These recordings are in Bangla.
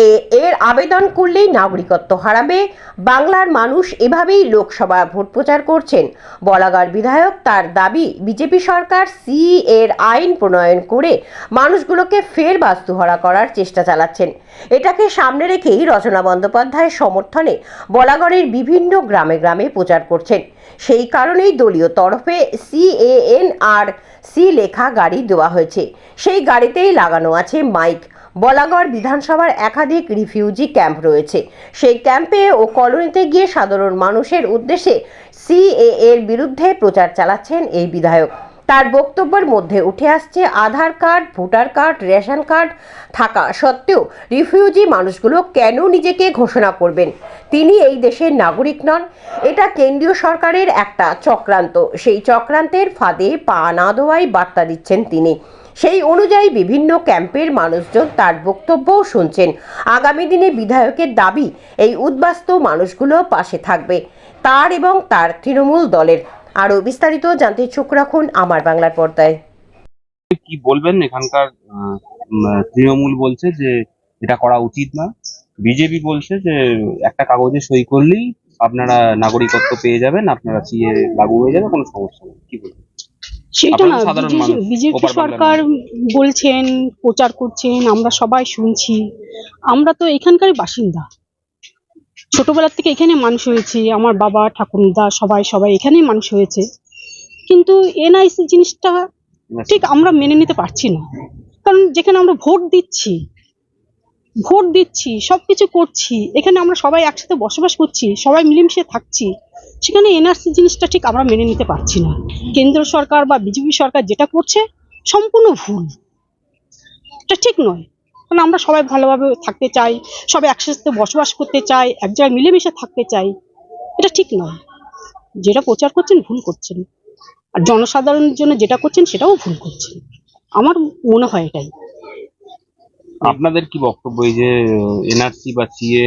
সিএ এর আবেদন করলেই নাগরিকত্ব হারাবে। বাংলার মানুষ এভাবেই লোকসভা ভোট প্রচার করছেন। বলাগার বিধায়ক তার দাবি, বিজেপি সরকার সিএ এর আইন প্রণয়ন করে মানুষগুলোকে ফের বাস্তুহারা করার চেষ্টা চালাচ্ছেন। এটাকে সামনে রেখেই রচনা বন্দ্যোপাধ্যায়ের সমর্থনে বলাগড়ের বিভিন্ন গ্রামে গ্রামে প্রচার করছেন। সেই কারণেই দলীয় তরফে সিএএন আর সি লেখা গাড়ি দেওয়া হয়েছে। সেই গাড়িতেই লাগানো আছে মাইক। বলাগড় বিধানসভার একাধিক রিফিউজি ক্যাম্প রয়েছে। সেই ক্যাম্পে ও কলোনিতে গিয়ে সাধারণ মানুষের উদ্দেশ্যে সিএ এর বিরুদ্ধে প্রচার চালাচ্ছেন এই বিধায়ক। তার বক্তব্যের মধ্যে উঠে আসছে Aadhaar card, voter card, ration card থাকা সত্ত্বেও রিফিউজি মানুষগুলো কেন নিজেকে ঘোষণা করবেন? তিনি এই দেশের নাগরিক নন। এটা কেন্দ্রীয় সরকারের একটা চক্রান্ত। সেই চক্রান্তের ফাঁদে পা না দেওয়াই বার্তা দিচ্ছেন তিনি। সেই অনুযায়ী বিভিন্ন ক্যাম্পের মানুষজন তার বক্তব্যও শুনছেন। আগামী দিনে বিধায়কের দাবি, এই উদ্বাস্তু মানুষগুলো পাশে থাকবে। তার এবং তার তৃণমূল দলের। আরও বিস্তারিত জানতে চোখ রাখুন আমার বাংলার পর্দায়। কি বলবেন? এখানকার তৃণমূল বলছে যে এটা করা উচিত না। বিজেপি বলছে যে একটা কাগজে সই করলেই আপনারা নাগরিকত্ব পেয়ে যাবেন, আপনারা সিএ লাগু হয়ে যাবে, কোনো সমস্যা নেই। কি বলবেন? সেটা না বিজেপি সরকার বলছেন প্রচার করছেন আমরা সবাই শুনছি। আমরা তো এখানকারই বাসিন্দা। ছোটবেলার থেকে এখানে মানুষ হয়েছি আমার বাবা ঠাকুরদা সবাই সবাই এখানেই মানুষ হয়েছে। কিন্তু এনআইসি জিনিসটা ঠিক আমরা মেনে নিতে পারছি না। কারণ যেখানে আমরা ভোট দিচ্ছি ভোট দিচ্ছি সব কিছু করছি এখানে আমরা সবাই একসাথে বসবাস করছি সবাই মিলেমিশে থাকছি। সেখানে এনআরসি জিনিসটা ঠিক আমরা মেনে নিতে পারছি না। কেন্দ্র সরকার বা বিজেপি সরকার যেটা করছে সম্পূর্ণ ভুল। এটা ঠিক নয়। কারণ আমরা সবাই ভালোভাবে থাকতে চাই, সবাই একসাথে বসবাস করতে চাই, এক জায়গায় মিলেমিশে থাকতে চাই। এটা ঠিক নয়। যেটা প্রচার করছেন ভুল করছেন। আর জনসাধারণের জন্য যেটা করছেন সেটাও ভুল করছেন। আমার মনে হয় এটাই। আপনাদের কি বক্তব্য এই যে এনআরসি বা সিএ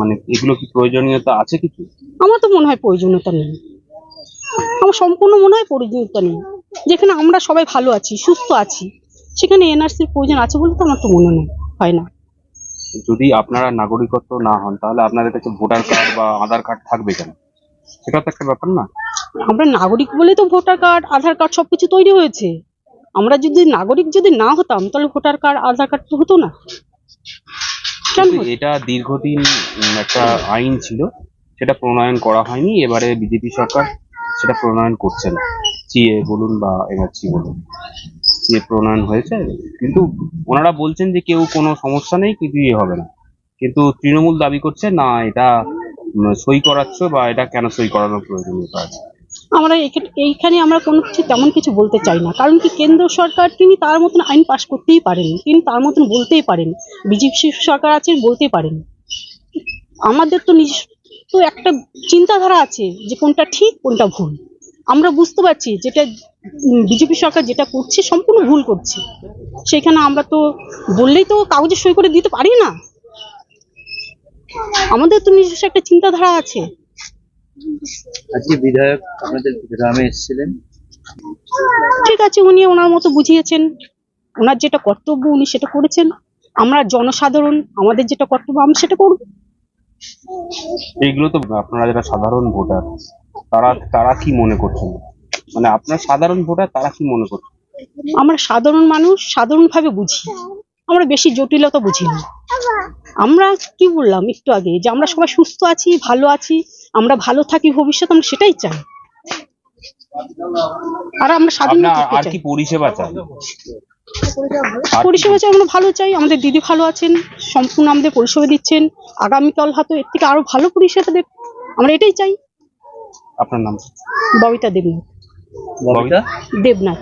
মানে এগুলো কি প্রয়োজনীয়তা আছে কিছু? আমার তো মনে হয় প্রয়োজনীয়তা নেই। আমার সম্পূর্ণ মনে হয় প্রয়োজনীয়তা নেই। যেখানে আমরা সবাই ভালো আছি সুস্থ আছি সেখানে এনআরসির প্রয়োজন আছে বলে তো আমার তো মনে নেই হয় না। যদি আপনারা নাগরিকত্ব না হন তাহলে আপনাদের কাছে ভোটার কার্ড বা আধার কার্ড থাকবে কেন? সেটা তো একটা ব্যাপার না। আমরা নাগরিক বলে তো ভোটার কার্ড আধার কার্ড সবকিছু তৈরি হয়েছে। আমরা যদি নাগরিক যদি না হতাম তাহলে ভোটার কার্ড আধার কার্ড তো হতো না। কেন কিন্তু এটা দীর্ঘদিন উম, একটা আইন ছিল সেটা প্রণয়ন করা হয়নি এবারে বিজেপি সরকার সেটা প্রণয়ন করছে না। সিএ বলুন বা এনআরসি বলুন সিএ প্রণয়ন হয়েছে কিন্তু ওনারা বলছেন যে কেউ কোনো সমস্যা নেই কিছুই হবে না। কিন্তু তৃণমূল দাবি করছে না এটা উম, সই করাচ্ছ বা এটা কেন সই করানোর প্রয়োজনীয়তা আছে? আমরা এইখানে আমরা কোনো কিছু তেমন কিছু বলতে চাই না। কারণ কি কেন্দ্র সরকার তিনি তার মতন আইন পাশ করতেই পারেন। তিনি তার মতন বলতেই পারেন। বিজেপি সরকার আছে বলতেই পারেন। আমাদের তো নিজস্ব একটা চিন্তাধারা আছে যে কোনটা ঠিক, কোনটা ভুল। আমরা বুঝতে পারছি যেটা বিজেপি সরকার যেটা করছে সম্পূর্ণ ভুল করছে। সেখানে আমরা তো বললেই তো কাগজে সই করে দিতে পারি না। আমাদের তো নিজস্ব একটা চিন্তাধারা আছে। আজকে বিধায়ক আপনাদের গ্রামে এসেছিলেন। ঠিক আছে উনি ওনার মতো বুঝিয়েছেন। ওনার যেটা কর্তব্য উনি সেটা করেছেন। আমরা জনসাধারণ আমাদের যেটা কর্তব্য আমরা সেটা করব। এইগুলো তো আপনারা যারা সাধারণ ভোটার তারা তারা কি মনে করছেন? মানে আপনার সাধারণ ভোটার তারা কি মনে করছেন? আমরা সাধারণ মানুষ সাধারণভাবে বুঝি। আমরা বেশি জটিলতা বুঝি না। আমরা কি বললাম একটু আগে যে আমরা সবাই সুস্থ আছি ভালো আছি আমরা ভালো থাকি ভবিষ্যৎ আমরা সেটাই চাই। আর আমরা স্বাধীন আর চাই। কি পরিষেবা পরিষেবা চাই আমরা ভালো চাই আমাদের দিদি ভালো আছেন সম্পূর্ণ আমাদের পরিষেবা দিচ্ছেন আগামীকাল হয়তো এর থেকে আরও ভালো পরিষেবা দেব আমরা এটাই চাই। আপনার নাম? ববিতা দেবনাথ। ববিতা? দেবনাথ।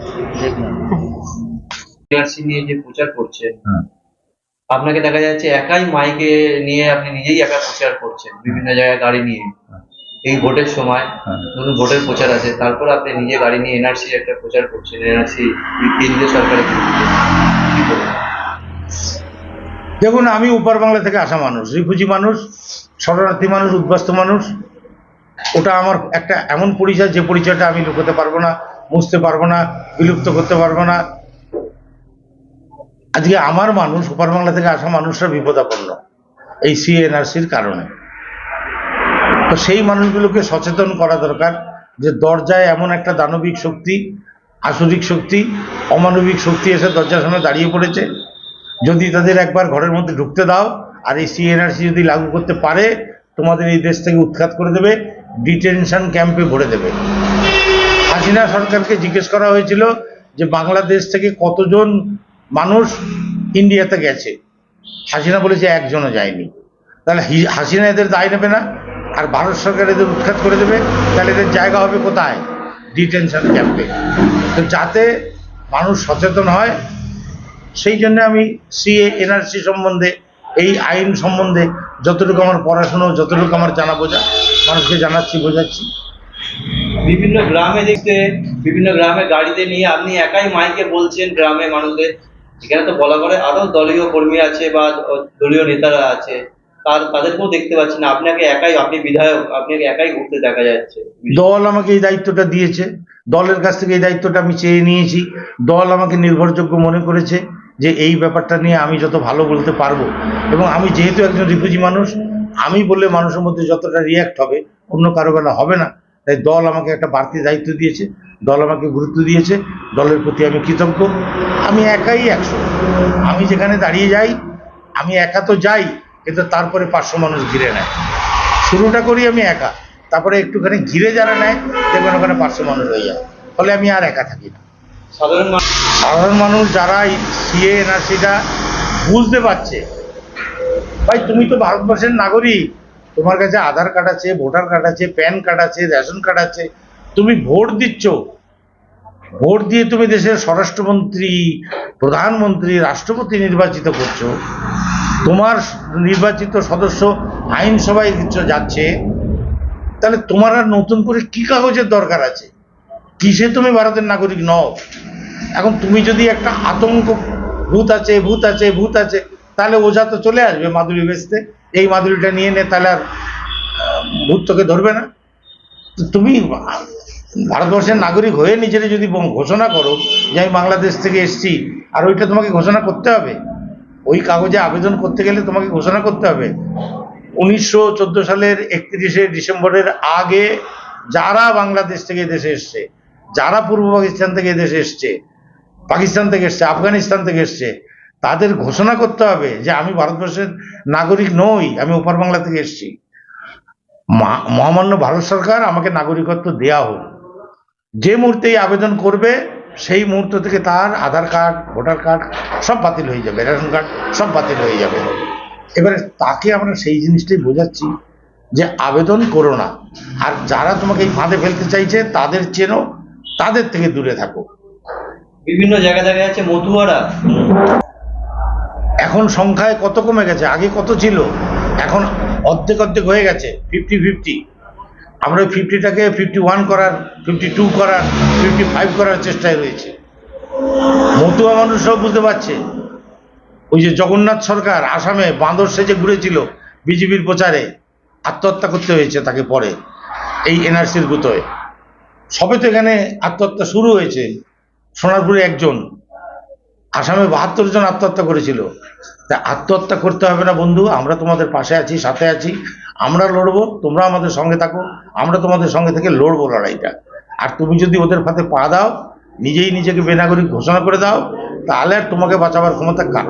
টিআরসি নিয়ে যে প্রচার করছেন হ্যাঁ। আপনাকে দেখা যাচ্ছে একাই মাইকে নিয়ে আপনি নিজেই একা প্রচার করছেন বিভিন্ন জায়গায় গাড়ি নিয়ে। এই ভোটের সময় হ্যাঁ। ধরুন ভোটের প্রচার আছে তারপর আপনি নিজে গাড়ি নিয়ে এনআরসি একটা প্রচার করছেন এনআরসি কেন্দ্রীয় সরকারের। দেখুন আমি উপার বাংলা থেকে আসা মানুষ রিফিউজি মানুষ শরণার্থী মানুষ উদ্বাস্ত মানুষ। ওটা আমার একটা এমন পরিচয় যে পরিচয়টা আমি লুকোতে পারব না মুছতে পারব না বিলুপ্ত করতে পারব না। আজকে আমার মানুষ উপার বাংলা থেকে আসা মানুষরা বিপদাপন্ন, এই সিএনআরসির কারণে। তো সেই মানুষগুলোকে সচেতন করা দরকার যে দরজায় এমন একটা দানবিক শক্তি, আসরিক শক্তি, অমানবিক শক্তি এসে দরজার সামনে দাঁড়িয়ে পড়েছে। যদি তাদের একবার ঘরের মধ্যে ঢুকতে দাও, আর এই সিএনআরসি যদি লাগু করতে পারে, তোমাদের এই দেশ থেকে উৎখাত করে দেবে, ডিটেনশন ক্যাম্পে ভরে দেবে। হাসিনা সরকারকে জিজ্ঞেস করা হয়েছিল যে বাংলাদেশ থেকে কতজন মানুষ ইন্ডিয়াতে গেছে। হাসিনা বলেছে একজনও যায়নি। তাহলে হাসিনা এদের দায় নেবে না? আর ভারত সরকার এদের উৎখাত করে দেবে? তাহলে এদের জায়গা হবে কোথায়? ডিটেনশন ক্যাম্পে। তো যাতে মানুষ সচেতন হয়, সেই জন্য আমি সিএ, এনআরসি সম্বন্ধে, এই আইন সম্বন্ধে যতটুকু আমার পড়াশুনো, যতটুকু আমার জানা বোঝা, মানুষকে জানাচ্ছি, বোঝাচ্ছি। বিভিন্ন গ্রামে দেখতে, বিভিন্ন গ্রামে গাড়িতে নিয়ে আপনি একাই মাইকে বলছেন গ্রামে মানুষদের এখানে তো বলা করে আরও দলীয় কর্মী আছে বা দলীয় নেতারা আছে, তার, তাদেরকেও দেখতে পাচ্ছেন না। আপনাকে একাই, আপনি বিধায়ক, আপনাকে একাই ঘুরতে দেখা যাচ্ছে। দল আমাকে এই দায়িত্বটা দিয়েছে। দলের কাছ থেকে এই দায়িত্বটা আমি চেয়ে নিয়েছি। দল আমাকে নির্ভরযোগ্য মনে করেছে যে এই ব্যাপারটা নিয়ে আমি যত ভালো বলতে পারব। এবং আমি যেহেতু একজন রিফিউজি মানুষ, আমি বললে মানুষের মধ্যে যতটা রিয়াক্ট হবে, অন্য কারও বেলা হবে না। তাই দল আমাকে একটা বাড়তি দায়িত্ব দিয়েছে দল আমাকে গুরুত্ব দিয়েছে দলের প্রতি আমি কৃতজ্ঞ। আমি একাই একশো। আমি যেখানে দাঁড়িয়ে যাই আমি একা তো যাই কিন্তু তারপরে পাঁচশো মানুষ ঘিরে নেয়। শুরুটা করি আমি একা তারপরে একটুখানি ঘিরে যারা নেয় দেখবেন ওখানে পাঁচশো মানুষ হয়ে যায়। ফলে আমি আর একা থাকি না। সাধারণ মানুষ সাধারণ মানুষ যারা সিএ এনআরসিটা বুঝতে পারছে ভাই তুমি তো ভারতবর্ষের নাগরিক তোমার কাছে আধার কার্ড আছে, ভোটার কার্ড আছে, প্যান কার্ড আছে, রেশন কার্ড আছে, তুমি ভোট দিচ্ছ। ভোট দিয়ে তুমি দেশের স্বরাষ্ট্রমন্ত্রী, প্রধানমন্ত্রী, রাষ্ট্রপতি নির্বাচিত করছ। তোমার নির্বাচিত সদস্য আইনসভায় যাচ্ছে। তাহলে তোমার আর নতুন করে কি কাগজের দরকার আছে? কিসে তুমি ভারতের নাগরিক নও? এখন তুমি যদি একটা আতঙ্ক, ভূত আছে ভূত আছে ভূত আছে, তাহলে ওঝা তো চলে আসবে মাদুরি বেচতে এই মাদুরিটা নিয়ে নে, তাহলে আর ভূত তোকে ধরবে না। তুমি ভারতবর্ষের নাগরিক হয়ে নিজেরা যদি ঘোষণা করো যে আমি বাংলাদেশ থেকে এসেছি, আর ওইটা তোমাকে ঘোষণা করতে হবে। ওই কাগজে আবেদন করতে গেলে তোমাকে ঘোষণা করতে হবে। উনিশশো চোদ্দ সালের একত্রিশে ডিসেম্বরের আগে যারা বাংলাদেশ থেকে দেশে এসছে, যারা পূর্ব পাকিস্তান থেকে দেশে এসছে, পাকিস্তান থেকে এসছে, আফগানিস্তান থেকে এসছে তাদের ঘোষণা করতে হবে যে আমি ভারতবর্ষের নাগরিক নই, আমি ওপার বাংলা থেকে এসেছি। মহামান্য ভারত সরকার আমাকে নাগরিকত্ব দেয়া হোক। যে মুহূর্তেই আবেদন করবে, সেই মুহূর্ত থেকে তার আধার কার্ড, ভোটার কার্ড সব বাতিল হয়ে যাবে, রেশন কার্ড সব বাতিল হয়ে যাবে। এবারে তাকে আমরা সেই জিনিসটাই বোঝাচ্ছি যে আবেদন করো না। আর যারা তোমাকে এই ফাঁদে ফেলতে চাইছে, তাদের চেনো, তাদের থেকে দূরে থাকো। বিভিন্ন জায়গায় দেখা যাচ্ছে মতুয়ারা। এখন সংখ্যায় কত কমে গেছে? আগে কত ছিল? এখন অর্ধেক অর্ধেক হয়ে গেছে। ফিফটি ফিফটি আমরা ফিফটিটাকে ফিফটি ওয়ান করার ফিফটি টু করার ফিফটি ফাইভ করার চেষ্টায় রয়েছে। মতুয়া মানুষরাও বুঝতে পারছে। ওই যে জগন্নাথ সরকার আসামে বাঁদর সেজে ঘুরেছিল বিজেপির প্রচারে। আত্মহত্যা করতে হয়েছে তাকে পরে, এই এনআরসির গুতোয়। সবে তো এখানে আত্মহত্যা শুরু হয়েছে। সোনারপুরে একজন আসামে বাহাত্তর জন আত্মহত্যা করেছিল। তা আত্মহত্যা করতে হবে না বন্ধু, আমরা তোমাদের পাশে আছি, সাথে আছি। আমরা লড়বো, তোমরা আমাদের সঙ্গে থাকো, আমরা তোমাদের সঙ্গে থেকে লড়বো লড়াইটা। আর তুমি যদি ওদের ফাঁদে পা দাও, নিজেই নিজেকে বেনাগরিক ঘোষণা করে দাও, তাহলে আর তোমাকে বাঁচাবার ক্ষমতা কার?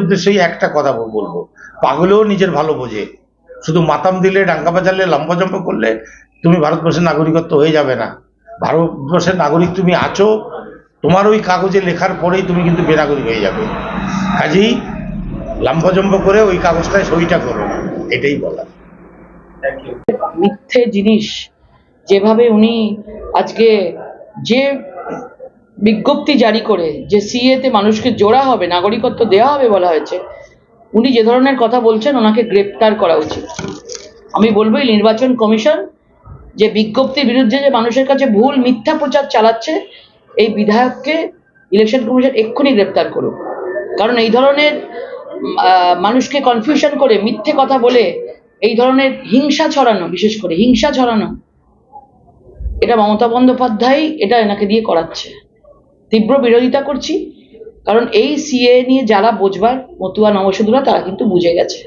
উদ্দেশ্যেই একটা কথা বলব, পাগলেও নিজের ভালো বোঝে। শুধু মাতাম দিলে, ডাঙ্গা বাজালে, লম্বা জম্বা করলে, তুমি ভারতবর্ষের নাগরিকত্ব হয়ে যাবে না। ভারতবর্ষের নাগরিক তুমি আছো তোমার ওই কাগজে লেখার পরেই তুমি কিন্তু বেনাগরিক হয়ে যাবে। কাজেই লম্বজম্ব করে ওই কাগজটায় সইটা করো না এটাই বলা মিথ্যে জিনিস যেভাবে উনি আজকে যে বিজ্ঞপ্তি জারি করে যে সিএতে মানুষকে জোড়া হবে, নাগরিকত্ব দেওয়া হবে বলা হয়েছে, উনি যে ধরনের কথা বলছেন ওনাকে গ্রেপ্তার করা উচিত। আমি বলব নির্বাচন কমিশন যে বিজ্ঞপ্তির বিরুদ্ধে যে মানুষের কাছে ভুল মিথ্যা প্রচার চালাচ্ছে এই বিধায়ককে ইলেকশন কমিশন এক্ষুনি গ্রেপ্তার করুক। কারণ এই ধরনের মানুষকে কনফিউশন করে মিথ্যে কথা বলে এই ধরনের হিংসা ছড়ানো, বিশেষ করে হিংসা ছড়ানো, এটা মমতা বন্দ্যোপাধ্যায় এটা এনাকে দিয়ে করাচ্ছে। তীব্র বিরোধিতা করছি, কারণ এই সিএ নিয়ে যারা বোঝবার, মতুয়া নবসধুরা তারা কিন্তু বুঝে গেছে।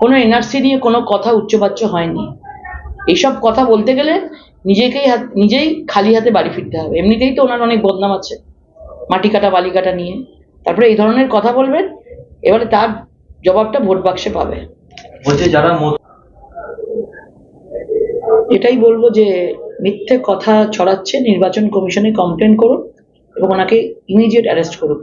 কোনো এনআরসি নিয়ে কোনো কথা উচ্চবাচ্য হয়নি। এইসব কথা বলতে গেলে নিজেকেই হাত নিজেই খালি হাতে বাড়ি ফিরতে হবে। এমনিতেই তো ওনার অনেক বদনাম আছে মাটি কাটা বালি কাটা নিয়ে। তারপরে এই ধরনের কথা বলবেন এবারে তার জবাবটা ভোট বাক্সে পাবে। বলছে যারা এটাই বলব যে মিথ্যে কথা ছড়াচ্ছে নির্বাচন কমিশনে কমপ্লেন করুন এবং ওনাকে ইমিডিয়েট অ্যারেস্ট করুক।